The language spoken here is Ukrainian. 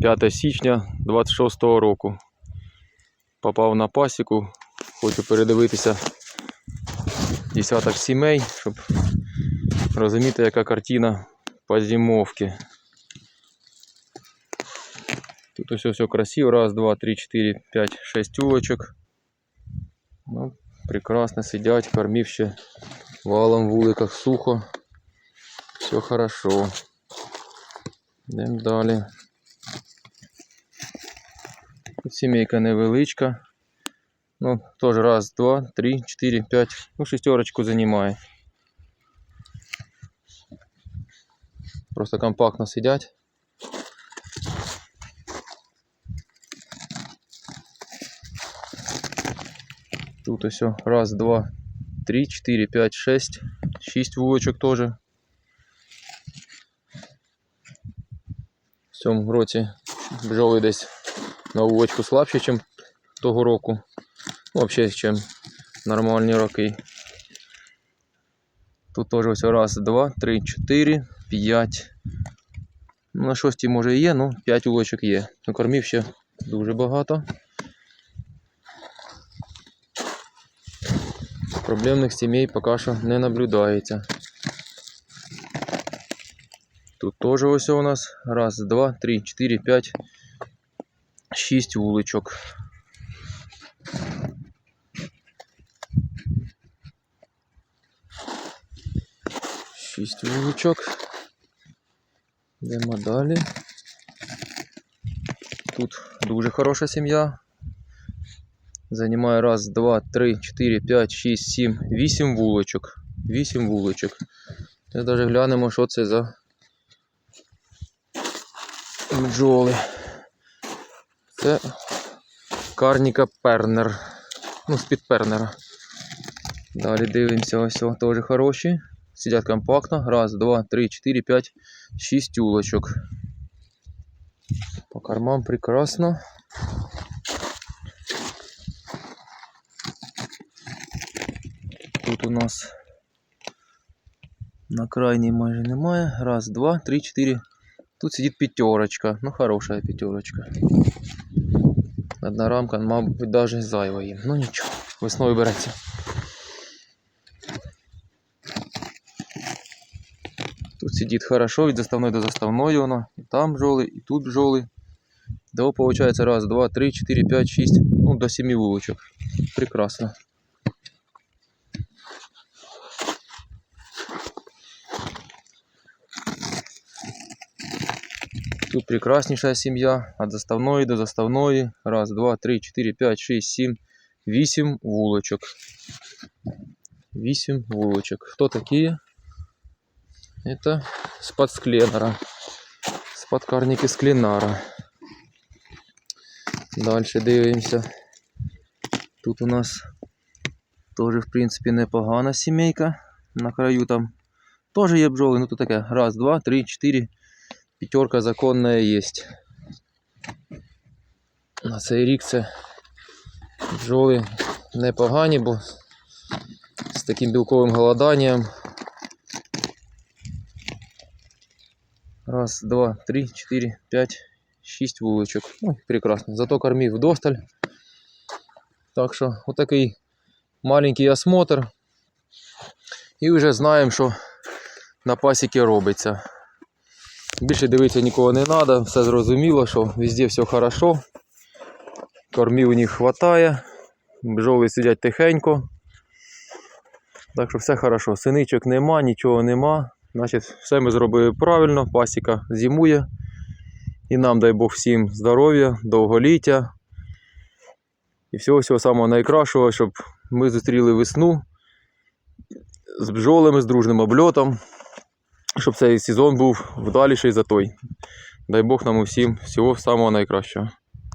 5 січня 26 року. Попав на пасіку. Хочу передивитися десяток сімей, щоб розуміти, яка картина по зимовці. Тут все, все красиво. Раз, два, три, четыре, пять, шесть улочок. Ну, прекрасно сидять, кормив ще валом в вуликах сухо. Все хорошо. Йдемо далі. Тут сімейка невеличка. Ну, теж раз, два, три, чотири, п'ять. Ну, шестерочку займає. Просто компактно сидять. Тут все. Раз, два, три, четыре, пять, шесть. Шість вулочок теж. В цьому році бджоли десь на вулочку слабші, ніж того року. Ну, взагалі, ніж нормальні роки. Тут теж ось раз, два, три, чотири, п'ять. Ну, на шостій може і є, ну 5 вулочок є. Ну, кормів ще дуже багато. Проблемних сімей поки що не наблюдається. Тут теж ось у нас раз, два, три, чотири, п'ять, шість вуличок. Шість вуличок. Йдемо далі. Тут дуже хороша сім'я. Занимає раз, два, три, чотири, п'ять, шість, сім, вісім вулочок. Вісім вулочок. Ми навіть глянемо, що це за бджоли. Це карніка пернер. Ну, з-під пернера. Далі дивимося, ось теж хороші. Сидять компактно. Раз, два, три, чотири, п'ять, шість улочок. По кормам прекрасно. Тут у нас на крайній майже немає. Раз, два, три, чотири. Тут сидить пятерочка. Ну, хорошая пятерочка. Одна рамка, мабуть, даже зайва їм. Ну нічого, весною береться. Тут сидит хорошо, від заставної до заставної воно. І там бджоли, і тут бджоли. Того получается раз, два, три, четыре, пять, шесть, ну до семи вулочок. Прекрасно. Тут прекраснейшая семья. От заставної до заставної. Раз, два, три, четыре, пять, шесть, семь, вісім вулочок. Вісім вулочок. Кто такие? Это с-под скленера. С-под карники скленара. Дальше дивимося. Тут у нас теж, в принципі, непогана сімейка. На краю там теж є бджоли. Ну тут таке. Раз, два, три, чотири. П'ятерка законна є. На цей рік це бджоли непогані, бо з таким білковим голоданням. Раз, два, три, четыре, пять, шість вуличок. Ой, прекрасно. Зато кормів вдосталь. Так що отакий маленький осмотр. І вже знаємо, що на пасіки робиться. Більше дивитися нікого не треба, все зрозуміло, що везде все хорошо. Кормів у них вистачає, бджоли сидять тихенько. Так що все хорошо. Синичок нема, нічого нема. Значить, все ми зробили правильно, пасіка зимує. І нам дай Бог всім здоров'я, довголіття. І всього всього самого найкращого, щоб ми зустріли весну з бджолами, з дружним обльотом, щоб цей сезон був вдаліший за той. Дай Бог нам усім всього самого найкращого.